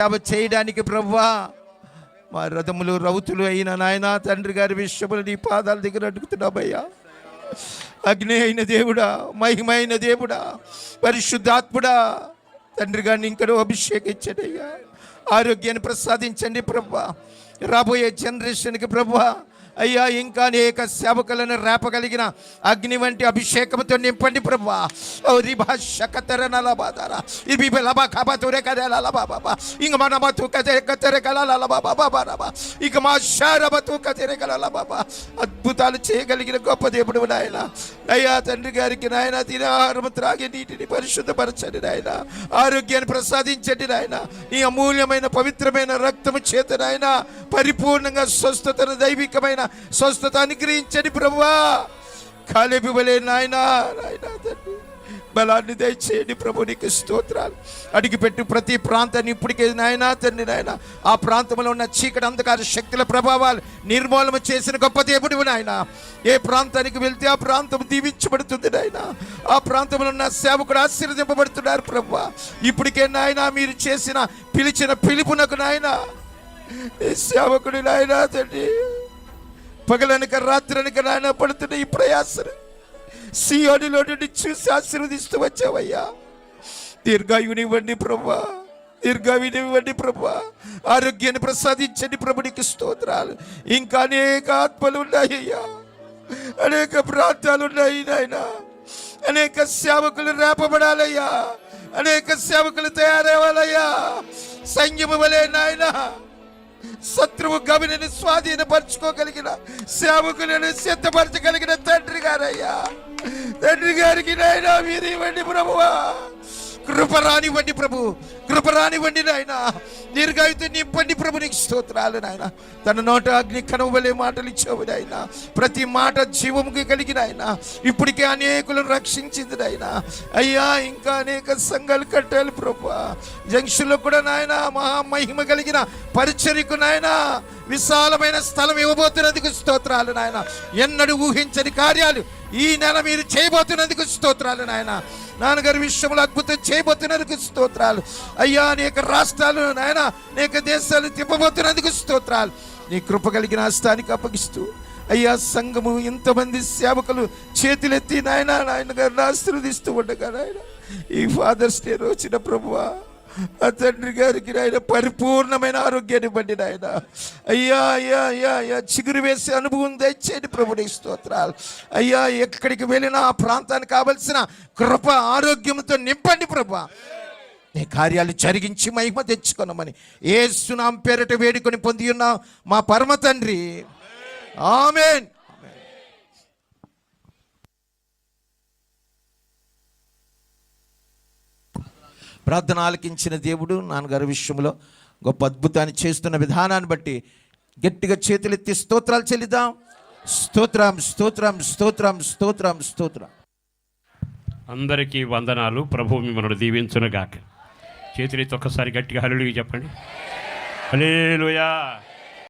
సేవ చేయడానికి ప్రభువా మా రథములు రౌతులు అయిన నాయన తండ్రి గారి విషయములు నీ పాదాల దగ్గర అడుగుతున్నామయ్యా అగ్ని అయిన దేవుడా మహిమైన దేవుడా పరిశుద్ధాత్ముడా తండ్రి గారిని ఇంకనూ అభిషేకించండి అయ్యా ఆరోగ్యాన్ని ప్రసాదించండి ప్రభా రాబోయే జనరేషన్కి ప్రభా అయ్యా ఇంకా అనేక సేవకులను రేపగలిగిన అగ్ని వంటి అభిషేకంతో నింపండి ప్రభా. ఓ నలబాదర ఇవి లబా కబా కదే లబా బాబా. ఇంక మన మతు కదే కతరే కల బాబా బాబా. ఇక మా శారబ తు కతరే కల బాబా అద్భుతాలు చేయగలిగిన గొప్ప దేవుడు నాయన. అయ్యా తండ్రి గారికి నాయన తినాహారం త్రాగి నీటిని పరిశుద్ధపరచండి నాయన. ఆరోగ్యాన్ని ప్రసాదించండి నాయన. నీ అమూల్యమైన పవిత్రమైన రక్తము చేత నాయన. పరిపూర్ణంగా స్వస్థతను దైవికమైన స్వస్థత అనుగ్రహించండి ప్రభువా. కాలేబి వలే నాయన నాయన తండ్రి బలాన్ని దయచేయండి ప్రభు నీకు స్తోత్రాలు. అడిగిపెట్టి ప్రతి ప్రాంతాన్ని ఇప్పటికే నాయన తండ్రి నాయన. ఆ ప్రాంతంలో ఉన్న చీకటి అంధకార శక్తుల ప్రభావాలు నిర్మూలన చేసిన గొప్ప దేవుడు నాయన. ఏ ప్రాంతానికి వెళ్తే ఆ ప్రాంతం దీవించబడుతుంది నాయన. ఆ ప్రాంతంలో ఉన్న సేవకుడు ఆశీర్వదింపబడుతున్నారు ప్రభు ఇప్పటికే నాయన మీరు చేసిన పిలిచిన పిలుపునకు నాయన. సేవకుడు నాయన తండ్రి. పగలనక రాత్రనక నాయన పడుతున్న ఈ ప్రయాసను సియోనిలో నుండి చూసి ఆశీర్వదిస్తూ వచ్చావయ్యా. దీర్ఘాయునివ్వండి ప్రభా. దీర్ఘాయునివ్వండి ప్రభా. ఆరోగ్యాన్ని ప్రసాదించండి ప్రభుడికి స్తోత్రాలు. ఇంకా అనేక ఆత్మలు ఉన్నాయ్యా అనేక ప్రాంతాలు ఉన్నాయి నాయన. అనేక సేవకులు రేపబడాలయ్యా. అనేక సేవకులు తయారవ్వాలయ్యా. సంయమ వలే నాయనా. శత్రువు గవిని స్వాధీనపరచుకోగలిగిన సేవకులను సిద్ధపరచగలిగిన తండ్రి గారయ్యా. తండ్రి గారికి నాయన మీరు ఇవ్వండి ప్రభువా. కృపరానివ్వండి ప్రభు కృపరానివ్వండి నాయన. దీర్ఘాయుత నింపండి ప్రభు నీకు స్తోత్రాలు నాయన. తన నోట అగ్ని కనువలే మాటలు ఇచ్చావు నాయన. ప్రతి మాట జీవముకి కలిగిన ఆయన ఇప్పటికే అనేకులను రక్షించింది నాయన. అయ్యా ఇంకా అనేక సంఘాలు కట్టాలి ప్రభు. జంక్షన్లో కూడా నాయన మహామహిమ కలిగిన పరిచర్యకు నాయన విశాలమైన స్థలం ఇవ్వబోతున్నందుకు స్తోత్రాలు నాయన. ఎన్నడూ ఊహించని కార్యాలు ఈ నెల మీరు చేయబోతున్నందుకు స్తోత్రాలు నాయన. నాన్నగారి విషయంలో అద్భుతం చేయబోతున్నందుకు స్తోత్రాలు. అయ్యా అనేక రాష్ట్రాలు నాయన అనేక దేశాలు తిప్పబోతున్నందుకు స్తోత్రాలు. నీ కృప కలిగిన హస్తానికి అప్పగిస్తూ అయ్యా సంఘము ఇంతమంది సేవకులు చేతులెత్తి నాయన నాయన గారిని ఆశీర్వదిస్తూ ఉండగా నాయన ఈ ఫాదర్స్ డే రోజున ప్రభువా ఆ తండ్రి గారికి నాయన పరిపూర్ణమైన ఆరోగ్యాన్ని ఇవ్వండి నాయన. అయ్యా అయ్యా అయ్యా అయ్యా చిగురు వేసే అనుభవం తెచ్చేది ప్రభుని స్తోత్రాలు. అయ్యా ఎక్కడికి వెళ్ళినా ఆ ప్రాంతానికి కావలసిన కృప ఆరోగ్యంతో నింపండి ప్రభా. నీ కార్యాలు జరిగించి మహిమ తెచ్చుకున్నామని ఏ సునాం పేరట వేడుకొని పొంది ఉన్న మా పరమ తండ్రి. ఆమెన్. ప్రార్థన ఆలకించిన దేవుడు నాన్నగారి విషయంలో గొప్ప అద్భుతాన్ని చేస్తున్న విధానాన్ని బట్టి గట్టిగా చేతులెత్తి స్తోత్రాలు చెల్లిద్దాం. స్తోత్రం స్తోత్రం స్తోత్రం స్తోత్రం స్తోత్రం. అందరికీ వందనాలు. ప్రభు మిమ్మల్ని దీవించునుగాక. చేతులెత్తి ఒక్కసారి గట్టిగా హలుడికి చెప్పండి. హలేలుయా